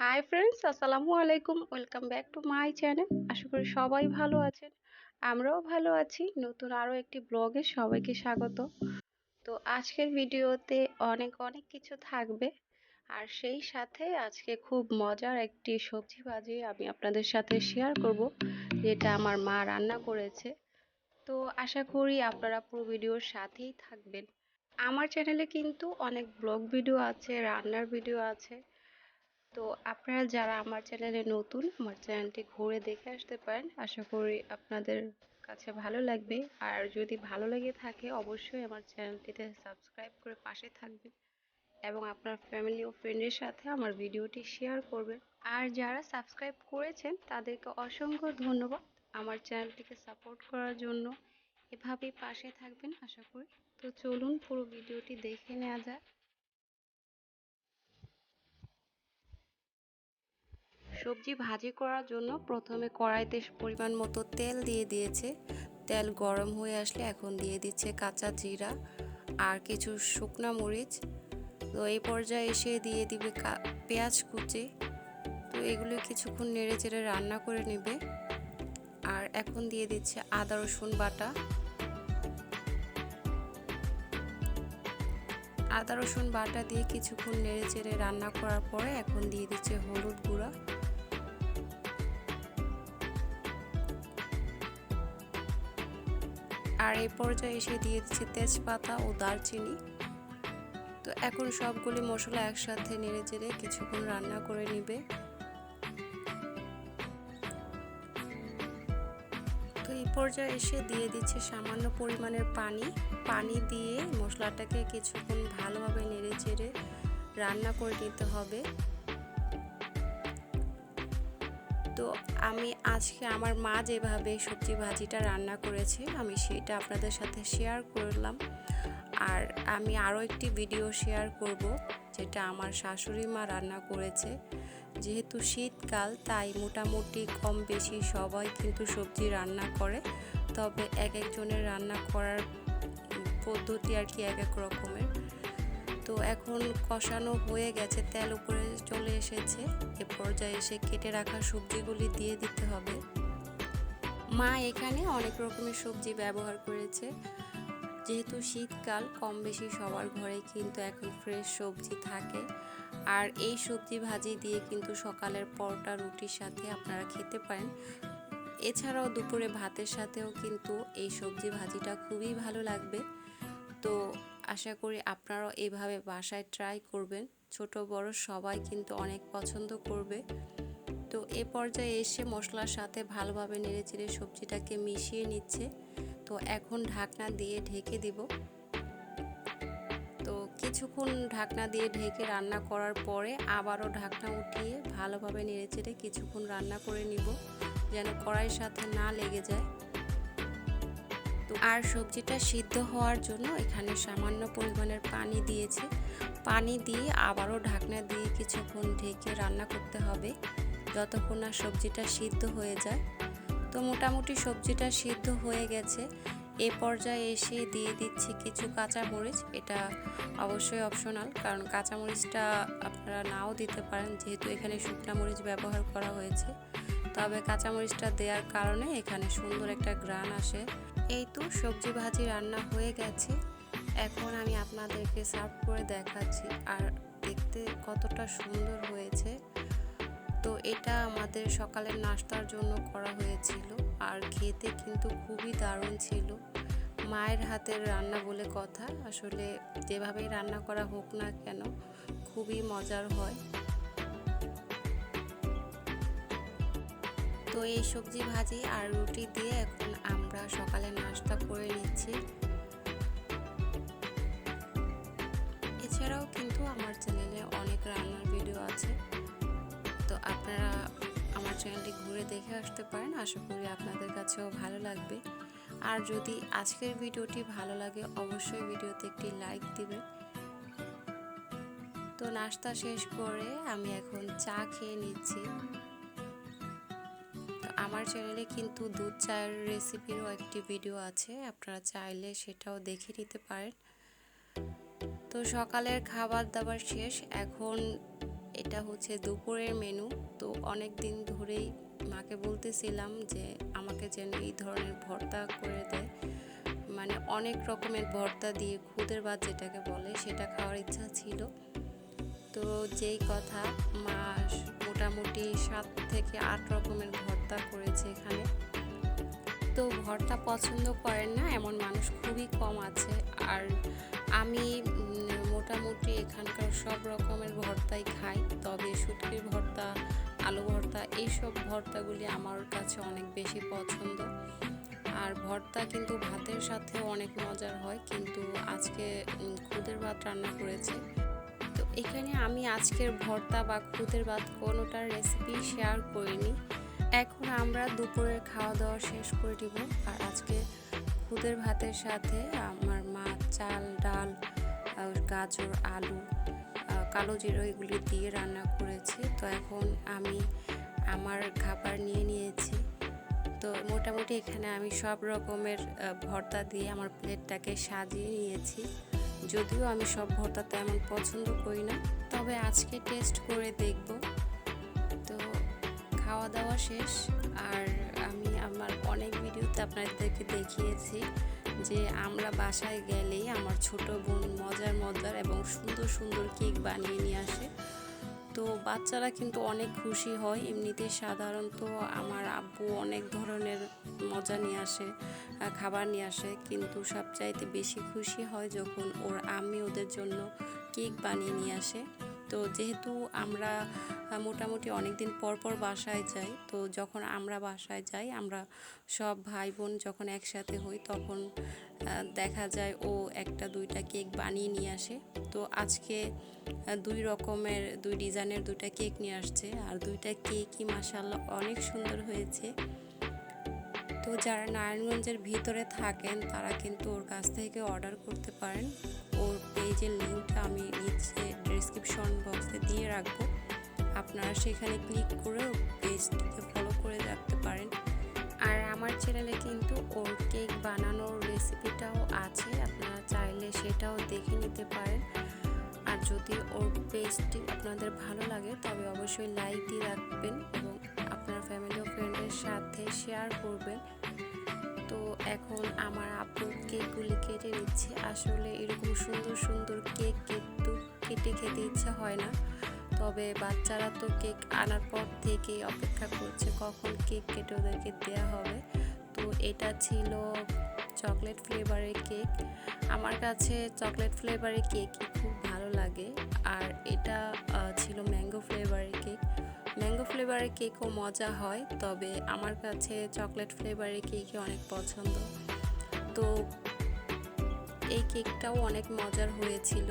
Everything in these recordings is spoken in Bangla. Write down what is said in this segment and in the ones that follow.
হাই ফ্রেন্ডস আসসালামু আলাইকুম। Welcome back to my channel আশা করি সবাই ভালো আছেন। আমরাও ভালো আছি। নতুন আরও একটি ব্লগে সবাইকে স্বাগত। তো আজকের ভিডিওতে অনেক অনেক কিছু থাকবে। আর সেই সাথে আজকে খুব মজার একটি সবজি ভাজি আমি আপনাদের সাথে শেয়ার করব, যেটা আমার মা রান্না করেছে। তো আশা করি আপনারা পুরো ভিডিওর সাথেই থাকবেন। আমার চ্যানেলে কিন্তু অনেক ব্লগ ভিডিও আছে, রান্নার ভিডিও আছে। তো আপনারা যারা আমার চ্যানেলে নতুন, আমার চ্যানেলটি ঘুরে দেখে আসতে পারেন, আশা করি আপনাদের কাছে ভালো লাগবে। আর যদি ভালো লেগে থাকে, অবশ্যই আমার চ্যানেলটিতে সাবস্ক্রাইব করে পাশে থাকবেন এবং আপনার ফ্যামিলি ও ফ্রেন্ডের সাথে আমার ভিডিওটি শেয়ার করবেন। আর যারা সাবস্ক্রাইব করেছেন, তাদেরকে অসংখ্য ধন্যবাদ আমার চ্যানেলটিকে সাপোর্ট করার জন্য। এভাবেই পাশে থাকবেন, আশা করি। তো চলুন পুরো ভিডিওটি দেখে নেওয়া যাক। সবজি ভাজি করার জন্য প্রথমে কড়াইতে পরিমাণ মতো তেল দিয়ে দিয়েছে। তেল গরম হয়ে আসলে এখন দিয়ে দিচ্ছে কাঁচা জিরা আর কিছু শুকনা মরিচ। তো এই পর্যায়ে এসে দিয়ে দিবে পেঁয়াজ কুচি। তো এগুলো কিছুক্ষণ নেড়ে চেড়ে রান্না করে নেবে। আর এখন দিয়ে দিচ্ছে আদা, রসুন বাটা। আদা, রসুন বাটা দিয়ে কিছুক্ষণ নেড়ে চেড়ে রান্না করার পরে এখন দিয়ে দিচ্ছে হলুদ গুঁড়া। এই পর্যায়ে এসে দিয়ে দিচ্ছে তেজপাতা ও দারচিনি। তো এখন সবগুলি মশলা একসাথে নেড়ে চেড়ে কিছুক্ষণ রান্না করে নিবে। তো এই পর্যায়ে এসে দিয়ে দিচ্ছে সামান্য পরিমাণের পানি। পানি দিয়ে মশলাটাকে কিছুক্ষণ ভালোভাবে নেড়ে চেড়ে রান্না করে নিতে হবে। তো আমি আজকে আমার মা যেভাবে সবজি ভাজিটা রান্না করেছে, আমি সেটা আপনাদের সাথে শেয়ার করলাম। আর আমি আরও একটি ভিডিও শেয়ার করব, যেটা আমার শাশুড়ি মা রান্না করেছে। যেহেতু শীতকাল, তাই মোটামুটি কম বেশি সবাই কিন্তু সবজি রান্না করে। তবে এক একজনের রান্না করার পদ্ধতি আর কি এক এক রকমের। তো এখন কষানো হয়ে গেছে, তেল উপরে চলে এসেছে। এ পর্যায়ে এসে কেটে রাখা সবজিগুলি দিয়ে দিতে হবে। মা এখানে অনেক রকমের সবজি ব্যবহার করেছে। যেহেতু শীতকাল কম বেশি সবার ঘরে কিন্তু এখন ফ্রেশ সবজি থাকে। আর এই সবজি ভাজি দিয়ে কিন্তু সকালের পরোটা, রুটির সাথে আপনারা খেতে পারেন। এছাড়াও দুপুরে ভাতের সাথেও কিন্তু এই সবজি ভাজিটা খুবই ভালো লাগবে। তো আশা করি আপনারাও এইভাবে বাসায় ট্রাই করবেন। ছোট, বড় সবাই কিন্তু অনেক পছন্দ করবে। তো এ পর্যায়ে এসে মশলার সাথে ভালোভাবে নেড়ে চেড়ে সবজিটাকে মিশিয়ে নিচ্ছে। তো এখন ঢাকনা দিয়ে ঢেকে দিব। তো কিছুক্ষণ ঢাকনা দিয়ে ঢেকে রান্না করার পরে আবারও ঢাকনা উঠিয়ে ভালোভাবে নেড়ে চেড়ে কিছুক্ষণ রান্না করে নিব। যেন কড়াইয়ের সাথে না লেগে যায়। আর সবজিটা সিদ্ধ হওয়ার জন্য এখানে সামান্য পরিমাণের পানি দিয়েছে। পানি দিয়ে আবারও ঢাকনা দিয়ে কিছুক্ষণ ঢেকে রান্না করতে হবে, যতক্ষণ না সবজিটা সিদ্ধ হয়ে যায়। তো মোটামুটি সবজিটা সিদ্ধ হয়ে গেছে। এ পর্যায়ে এসে দিয়ে দিচ্ছি কিছু কাঁচামরিচ। এটা অবশ্যই অপশনাল কারণ কাঁচামরিচটা আপনারা নাও দিতে পারেন, যেহেতু এখানে শুকনা মরিচ ব্যবহার করা হয়েছে। তবে কাঁচামরিচটা দেওয়ার কারণে এখানে সুন্দর একটা গ্রান আসে। এই তো সবজি ভাজি রান্না হয়ে গেছে। এখন আমি আপনাদেরকে সার্ভ করে দেখাচ্ছি আর দেখতে কতটা সুন্দর হয়েছে। তো এটা আমাদের সকালের নাস্তার জন্য করা হয়েছিল আর খেতে কিন্তু খুবই দারুণ ছিল। মায়ের হাতের রান্না বলে কথা। আসলে যেভাবেই রান্না করা হোক না কেন, খুবই মজার হয়। তো এই সবজি ভাজি আর রুটি দিয়ে এখন আমরা সকালে নাস্তা করে নিচ্ছি। এছাড়াও কিন্তু আমার চ্যানেলে অনেক রান্নার ভিডিও আছে। তো আপনারা আমার চ্যানেলটি ঘুরে দেখে আসতে পারেন, আশা করি আপনাদের কাছেও ভালো লাগবে। আর যদি আজকের ভিডিওটি ভালো লাগে, অবশ্যই ভিডিওতে একটি লাইক দিবেন। তো নাস্তা শেষ করে আমি এখন চা খেয়ে নিচ্ছি। আমার চ্যানেলে কিন্তু দুধ চায়ের রেসিপিরও একটি ভিডিও আছে, আপনারা চাইলে সেটাও দেখে নিতে পারেন। তো সকালের খাবার দাবার শেষ, এখন এটা হচ্ছে দুপুরের মেনু তো অনেক দিন ধরেই মাকে বলতেছিলাম যে, আমাকে যেন এই ধরনের ভর্তা করে দেয় মানে অনেক রকমের ভর্তা দিয়ে খুদের ভাত যেটাকে বলে, সেটা খাওয়ার ইচ্ছা ছিল। তো যেই কথা, মা মোটামুটি সাত থেকে আট রকমের ভর্তা করেছে এখানে। তো ভর্তা পছন্দ করেন না, এমন মানুষ খুবই কম আছে। আর আমি মোটামুটি এখানকার সব রকমের ভর্তাই খাই, তবে শুটকির ভর্তা, আলু ভর্তা, এইসব ভর্তাগুলি আমার কাছে অনেক বেশি পছন্দ। আর ভর্তা কিন্তু ভাতের সাথে অনেক মজার হয়, কিন্তু আজকে খুদের ভাত রান্না করেছে। এখানে আমি আজকের ভর্তা বা খুদের ভাত কোনোটার রেসিপি শেয়ার করিনি। এখন আমরা দুপুরের খাওয়া দাওয়া শেষ করে দিব। আর আজকে খুদের ভাতের সাথে আমার মা চাল, ডাল গাজর, আলু কালো জিরো এগুলি দিয়ে রান্না করেছে। তো এখন আমি আমার খাবার নিয়ে নিয়েছি। তো মোটামুটি এখানে আমি সব রকমের ভর্তা দিয়ে আমার প্লেটটাকে সাজিয়ে নিয়েছি। যদিও আমি সব ভর্তা তেমন পছন্দ করি না, তবে আজকে টেস্ট করে দেখব। তো খাওয়া দাওয়া শেষ, আর আমি আমার অনেক ভিডিওতে আপনাদেরকে দেখিয়েছি যে আমরা বাসায় গেলেই আমার ছোট বোন মজার মজার এবং সুন্দর সুন্দর কেক বানিয়ে নিয়ে আসে। তো বাচ্চারা কিন্তু অনেক খুশি হয়। এমনিতে সাধারণত আমার আব্বু অনেক ধরনের মজা নিয়ে আসে খাবার নিয়ে আসে। কিন্তু সবচাইতে বেশি খুশি হয় যখন ওর আমি ওদের জন্য কেক বানিয়ে নিয়ে আসে। তো যেহেতু আমরা মোটামুটি অনেক দিন পর পর বাসায় যাই, তো যখন আমরা বাসায় যাই, আমরা সব ভাই বোন যখন একসাথে হই, তখন দেখা যায় ও একটা দুইটা কেক বানিয়ে নিয়ে আসে। তো আজকে দুই রকমের, দুই ডিজাইনের দুইটা কেক নিয়ে আসছে। আর দুইটা কেকই মাসাল্লাহ অনেক সুন্দর হয়েছে। তো যারা নারায়ণগঞ্জের ভিতরে থাকেন, তারা কিন্তু ওর কাছ থেকে অর্ডার করতে পারেন। পেজের লিঙ্কটা আমি নিচে ডিসক্রিপশন বক্সে দিয়ে রাখব। আপনারা সেখানে ক্লিক করে পেজটিকে ফলো করে রাখতে পারেন। আর আমার চ্যানেলে কিন্তু ওর কেক বানানোর রেসিপিটাও আছে, আপনারা চাইলে সেটাও দেখে নিতে পারেন। আর যদি ওর পেজটি আপনাদের ভালো লাগে, তবে অবশ্যই লাইক দিয়ে রাখবেন এবং আপনার ফ্যামিলি ও ফ্রেন্ডের সাথে শেয়ার করবেন। এখন আমার আব্বু কেকগুলি কেটে নিচ্ছে। আসলে এরকম সুন্দর সুন্দর কেক কিন্তু কেটে খেতে ইচ্ছা হয় না। তবে বাচ্চারা তো কেক আনার পর থেকেই অপেক্ষা করছে কখন কেক কেটে ওদেরকে দেওয়া হবে। তো এটা ছিল চকলেট ফ্লেভারের কেক। আমার কাছে চকলেট ফ্লেভারের কেকই খুব ভালো লাগে। আর এটা ছিল ম্যাঙ্গো ফ্লেভারের কেক। ম্যাঙ্গো ফ্লেভারের কেকও মজা হয়, তবে আমার কাছে চকলেট ফ্লেভারের কেকই অনেক পছন্দ। তো এই কেকটাও অনেক মজার হয়েছিল।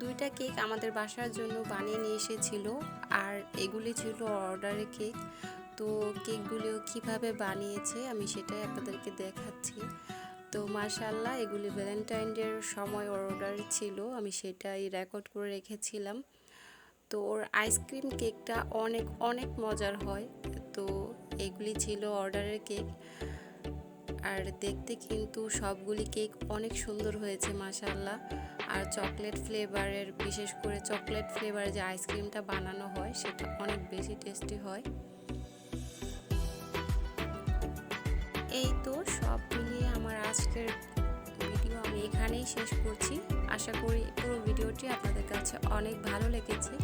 দুইটা কেক আমাদের বাসার জন্য বানিয়ে নিয়ে এসেছিল, আর এগুলি ছিল অর্ডারের কেক। তো কেকগুলিও কীভাবে বানিয়েছে আমি সেটাই আপনাদেরকে দেখাচ্ছি। তো মাশাল্লাহ এগুলি ভ্যালেন্টাইন ডের সময় অর্ডার ছিল, আমি সেটাই রেকর্ড করে রেখেছিলাম। তো ওর আইসক্রিম কেকটা অনেক অনেক মজার হয়। তো এগুলি ছিল অর্ডারের কেক। আর দেখতে কিন্তু সবগুলি কেক অনেক সুন্দর হয়েছে মাশাল্লাহ আর চকলেট ফ্লেভারের, বিশেষ করে চকলেট ফ্লেভার যে আইসক্রিমটা বানানো হয়, সেটা অনেক বেশি টেস্টি হয়। এই তো সব মিলিয়ে আমার আজকের ভিডিও আমি এখানেই শেষ করছি। আশা করি পুরো ভিডিওটি আপনাদের কাছে অনেক ভালো লেগেছে।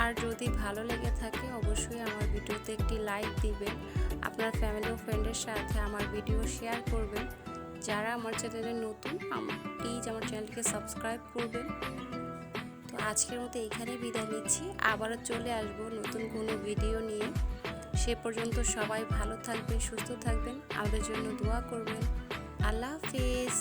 আর যদি ভালো লেগে থাকে, অবশ্যই আমার ভিডিওতে একটি লাইক দিবেন। আপনার ফ্যামিলি ও ফ্রেন্ডের সাথে আমার ভিডিও শেয়ার করবেন। যারা আমার চ্যানেলে নতুন প্লিজ আমার চ্যানেলকে সাবস্ক্রাইব করবেন। তো আজকের মতো এখানেই বিদায় নিচ্ছি। আবারও চলে আসব নতুন কোনো ভিডিও নিয়ে। সে পর্যন্ত সবাই ভালো থাকবেন, সুস্থ থাকবেন। আমাদের জন্য দোয়া করবেন। আল্লাহ হাফিজ।